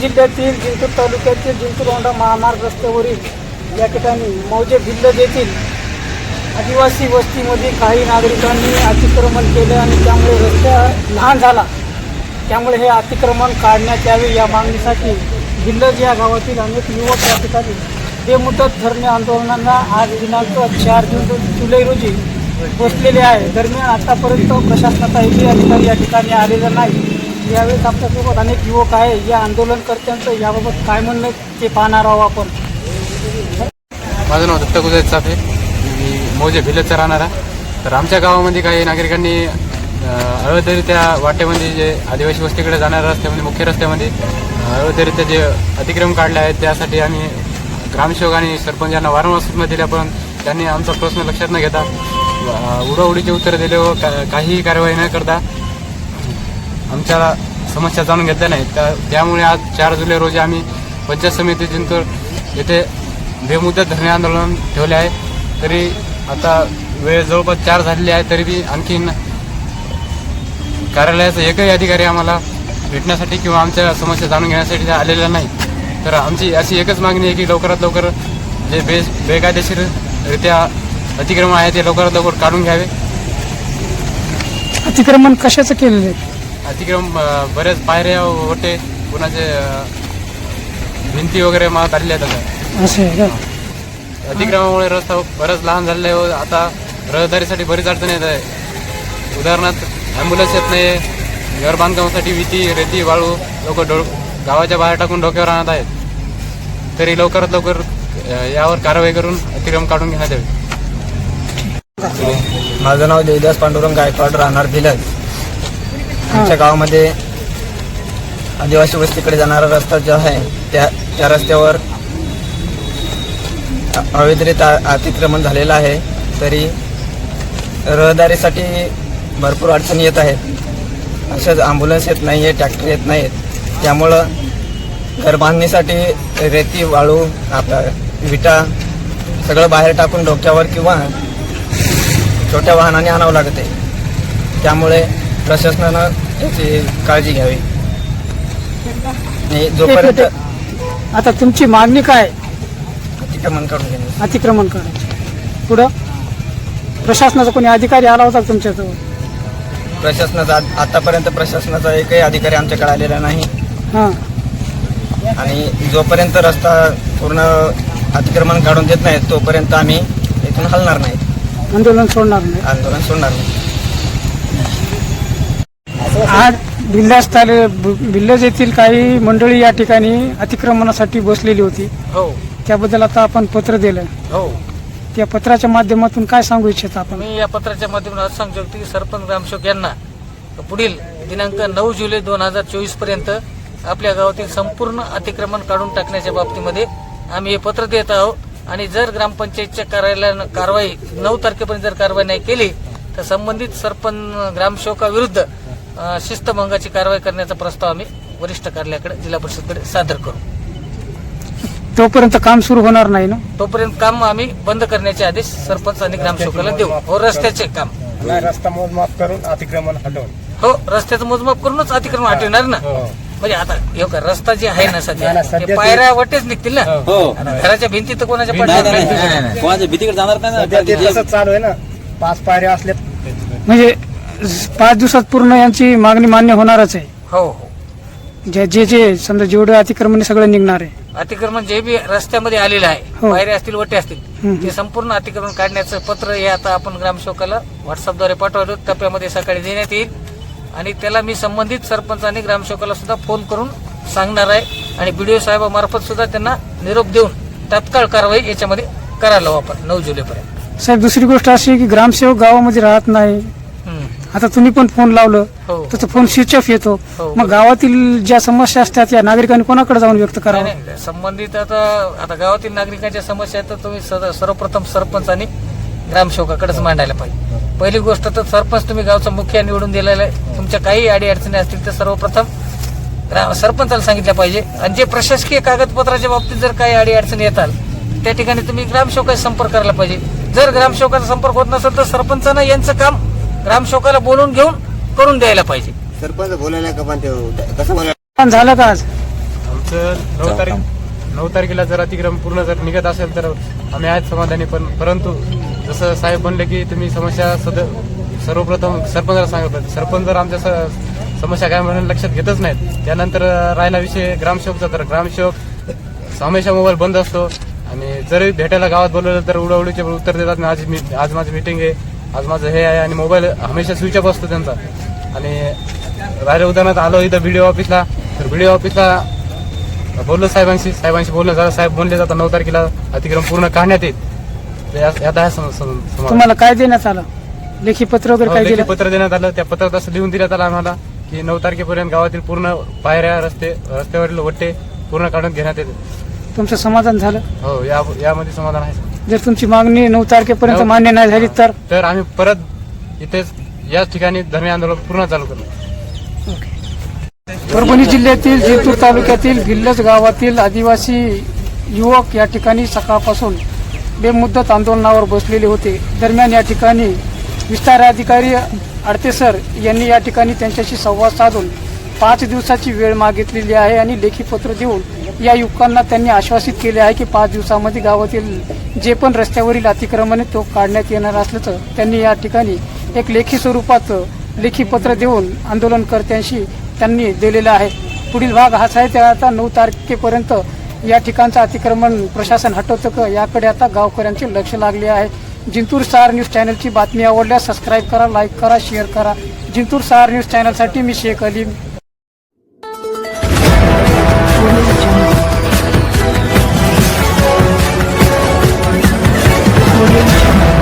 जिल्ह्यातील जिंतूर तालुक्यातील जिंतूर होंडा महामार्ग रस्त्यावरील या ठिकाणी मौजे भिल्लज येथील आदिवासी वस्तीमध्ये काही नागरिकांनी अतिक्रमण केले आणि त्यामुळे रस्ता लहान झाला. त्यामुळे हे अतिक्रमण काढण्यात यावे या मागणीसाठी भिल्लज या गावातील अनेक युवक या ठिकाणी बेमुदत धरणे आंदोलनांना आज दिनांक चार जून जुलै रोजी बसलेले आहे. दरम्यान आतापर्यंत प्रशासनाचा अधिकारी या ठिकाणी आलेला नाही. यावेळेस आपल्यासोबत अनेक युवक आहे. या आंदोलनकर्त्यांचं याबाबत काय म्हणणं ते पाहणार आहोत आपण. माझं नाव दत्त गुजरात साफे मी मौजे भिलतचा राहणारा तर आमच्या गावामध्ये काही नागरिकांनी अं, अवैधरित्या वाटेमध्ये जे आदिवासी वस्तीकडे जाणाऱ्या रस्त्यामध्ये मुख्य रस्त्यामध्ये अं, अवैधरित्या जे अतिक्रम काढले आहेत त्यासाठी आम्ही ग्रामसेवक आणि सरपंच यांना वारंवार सूचना दिल्या पण त्यांनी आमचा प्रश्न लक्षात न घेता उडाउडीचे उत्तर दिले व का- काहीही कारवाई न करता आमच्या समस्या जाणून घेतल्या नाहीत. त्या त्यामुळे आज चार जुलै रोजी आम्ही पंचायत समिती जिंतूर येथे बेमुदत धरणे आंदोलन ठेवले आहे. तरी आता वेळ जवळपास चार झालेली आहे तरी बी आणखीन कार्यालयाचा एकही अधिकारी आम्हाला भेटण्यासाठी किंवा आमच्या समस्या जाणून घेण्यासाठी आलेला नाही तर आमची अशी एकच मागणी आहे की लवकरात लवकर जे बे बेकायदेशीररित्या अतिक्रमण आहे ते लवकरात लवकर काढून घ्यावे. अतिक्रमण कशाचं केलेलं आहे? अतिक्रम बरेच पायऱ्या ओटे कुणाचे भिंती वगैरे मला काढल्या आहेत आता असं आहे का? अतिक्रमणामुळे रस्ता बरंच लहान झालेला आहे. व आता रहदारीसाठी बरीच अडचण येत आहे उदाहरणार्थ ॲम्ब्युलन्स येत नाही घर बांधकामासाठी विटी रेती वाळू लोक डो गावाच्या बाहेर टाकून डोक्यावर आणत आहेत. तरी लवकरात लवकर यावर कारवाई करून अतिक्रम काढून घेण्यात यावे. माझं नाव देवदास पांडुरंग गायकवाड राहणार भिलज. आमच्या गावामध्ये आदिवासी वस्तीकडे जाणारा रस्ता जो आहे त्या त्या रस्त्यावर अवैधरित्या अतिक्रमण झालेलं आहे. तरी रहदारीसाठी भरपूर अडचणी येत आहेत. अशाच ॲम्ब्युलन्स येत नाही आहे ट्रॅक्टर येत नाहीत त्यामुळं घर बांधणीसाठी रेती वाळू आपला विटा सगळं बाहेर टाकून डोक्यावर किंवा छोट्या वाहनाने आणावं लागते. त्यामुळे प्रशासनानं याची काळजी घ्यावी. आणि जोपर्यंत आता तुमची मागणी काय? अतिक्रमण करून घेणे अतिक्रमण करायची. पुढं? प्रशासनाचा कोणी अधिकारी आला होता का तुमच्याजवळ? प्रशासनाचा आत- आतापर्यंत प्रशासनाचा एकही अधिकारी आमच्याकडे आलेला नाही. हां. आणि जोपर्यंत रस्ता पूर्ण अतिक्रमण काढून देत नाहीत तोपर्यंत आम्ही इथून हलणार नाही आंदोलन सोडणार नाही. आंदोलन सोडणार नाही. आज बिल्लास ताले बिल्लज येथील काही मंडळी या ठिकाणी अतिक्रमणासाठी बसलेली होती. हो. त्याबद्दल आता आपण पत्र दिलं. हो. त्या पत्राच्या माध्यमातून काय सांगू इच्छित आपण? मी या पत्राच्या माध्यमातून असं सांगू शकतो की सरपंच ग्रामसेवक यांना पुढील दिनांक नऊ जुलै दोन हजार चोवीसपर्यंत आपल्या गावातील संपूर्ण अतिक्रमण काढून टाकण्याच्या बाबतीमध्ये आम्ही हे पत्र देत आहोत. आणि जर ग्रामपंचायतच्या कार्यालयानं कारवाई नऊ तारखेपर्यंत जर कारवाई नाही केली तर संबंधित सरपंच ग्रामसेवकाविरुद्ध शिस्तभंगाची कारवाई करण्याचा प्रस्ताव आम्ही वरिष्ठ कार्यालयाकडे जिल्हा परिषदकडे सादर करू. तोपर्यंत काम सुरू होणार नाही ना? तोपर्यंत काम आम्ही बंद करण्याचे आदेश सरपंच आणि ग्रामसेवकाला देऊ. हो रस्त्याचे काम. रस्ता मोजमाप करून अतिक्रमण हटवून. हो रस्त्याचं मोजमाप करूनच अतिक्रमण हटवणार ना? म्हणजे आता हे का रस्ता जे आहे ना सध्या नाही, ते पायऱ्या वाटेच निघतील ना? हो. आता घराच्या भिंती तर कोणाच्या नाही पडणार नाही, नाही. नाही नाही. कोणाच्या भीतीकडे जाणार नाही सध्या ते ना तसंच चालू आहे ना. पाच पायऱ्या असल्या म्हणजे पाच दिवसात पूर्ण यांची मागणी मान्य होणारच आहे. हो हो. जे जे जे समजा जेवढं अतिक्रमण आहे सगळं निघणार आहे. अतिक्रमण जे बी रस्त्यामध्ये आलेलं आहे हो. पायऱ्या असतील वटे असतील हम्म. ते संपूर्ण अतिक्रमण काढण्याचं पत्र हे आता आपण ग्रामसेवकाला व्हॉट्सअपद्वारे पाठवलं टप्प्यामध्ये सकाळी देण्यात येईल. आणि त्याला मी संबंधित सरपंच आणि ग्रामसेवकाला सुद्धा फोन करून सांगणार आहे. आणि बीडीओ साहेबामार्फत सुद्धा त्यांना निरोप देऊन तात्काळ कारवाई याच्यामध्ये करायला लावू आपण नऊ जुलैपर्यंत. साहेब दुसरी गोष्ट अशी आहे की ग्रामसेवक गावामध्ये राहत नाही. आता तुम्ही पण फोन लावलं हो. तर तो फोन स्विच ऑफ येतो हो. मग गावातील ज्या समस्या असतात या नागरिकांनी कोणाकडे जाऊन व्यक्त करावं नाही. संबंधित आता आता गावातील नागरिकांच्या समस्या आहेत तर तुम्ही सर्वप्रथम सरपंच आणि ग्रामसेवकाकडेच मांडायला पाहिजे पहिली गोष्ट तर सरपंच तुम्ही गावचा मुखिया निवडून दिलेला आहे तुमच्या काही अडी अडचणी असतील तर सर्वप्रथम ग्रा- सरपंचाला सांगितलं पाहिजे आणि जे प्रशासकीय कागदपत्राच्या बाबतीत जर काही अडी अडचणी येतात त्या ठिकाणी तुम्ही ग्रामसेवकाचा संपर्क करायला पाहिजे जर ग्रामसेवकाचा संपर्क होत नसेल तर सरपंचानं यांचं काम ग्रामसेवकाला बोलून घेऊन करून द्यायला पाहिजे. सरपंच बोलायला का पण ते कसं बोलायला? पण झालं का आज? आमचं नऊ तारीख नऊ तारखेला जर अतिक्रम पूर्ण जर निघत असेल तर आम्ही आहेत समाधानी पण परंतु जसं साहेब म्हणले की तुम्ही समस्या सद सर्वप्रथम सरपंचाला सांगत होते सरपंच जर आमच्या स- समस्या काय म्हणून लक्षात घेतच नाहीत त्यानंतर राहिला विषय ग्रामसेवकचा. तर ग्रामसेवक हमेशा मोबाईल बंद असतो आणि जरी भेटायला गावात बोलवलं तर उडवडीचे उत्तर देतात. मी आज मी आज माझी मीटिंग आहे. आज माझं हे आहे आणि मोबाईल हमेशा स्विच ऑफ असतो त्यांचा. आणि राहिल्या उदाहरणार्थ आलो इथं व्हिडिओ ऑफिसला तर व्हिडिओ ऑफिसला बोललो साहेबांशी. साहेबांशी बोलणं झालं साहेब बोलले जातात नऊ तारखेला अतिक्रम पूर्ण काढण्यात येईल. तुम्हाला काय देण्यात आलं? लेखी पत्र वगैरे हो, काय लेखी दिलं? पत्र देण्यात आलं. त्या पत्रात असं लिहून दिल्यात आलं आम्हाला की नऊ तारखेपर्यंत गावातील पूर्ण पायऱ्या रस्ते रस्त्यावरील वट्टे पूर्ण काढून घेण्यात येते तुमचं समाधान झालं? हो या यामध्ये समाधान आहे जर तुमची मागणी नऊ तारखेपर्यंत. मान्य नाही झाली तर? तर आम्ही परत इथेच याच ठिकाणी धरणे आंदोलन पूर्ण चालू करू परभणी जिल्ह्यातील जिंतूर तालुक्यातील भिल्लज गावातील आदिवासी युवक या ठिकाणी सकाळपासून बेमुदत आंदोलनावर बसलेले होते. दरम्यान या ठिकाणी विस्तार अधिकारी आडतेसर यांनी या ठिकाणी त्यांच्याशी संवाद साधून पाच दिवसाची वेळ मागितलेली आहे आणि लेखी पत्र देऊन या युवकांना त्यांनी आश्वासित केले आहे की पाच दिवसामध्ये गावातील जे पण रस्त्यावरील अतिक्रमण तो काढण्यात येणार असल्याचं त्यांनी या ठिकाणी एक लेखी स्वरूपात लेखी पत्र देऊन आंदोलनकर्त्यांशी त्यांनी दिलेलं आहे. पुढील भाग हाच आहे त्या आता नऊ तारखेपर्यंत या ठिकाणचं अतिक्रमण प्रशासन हटवतं का याकडे आता गावकऱ्यांचे लक्ष लागले आहे. जिंतूर स्टार न्यूज चॅनलची बातमी आवडल्यास सबस्क्राईब करा लाईक करा शेअर करा. जिंतूर स्टार न्यूज चॅनलसाठी मी शेख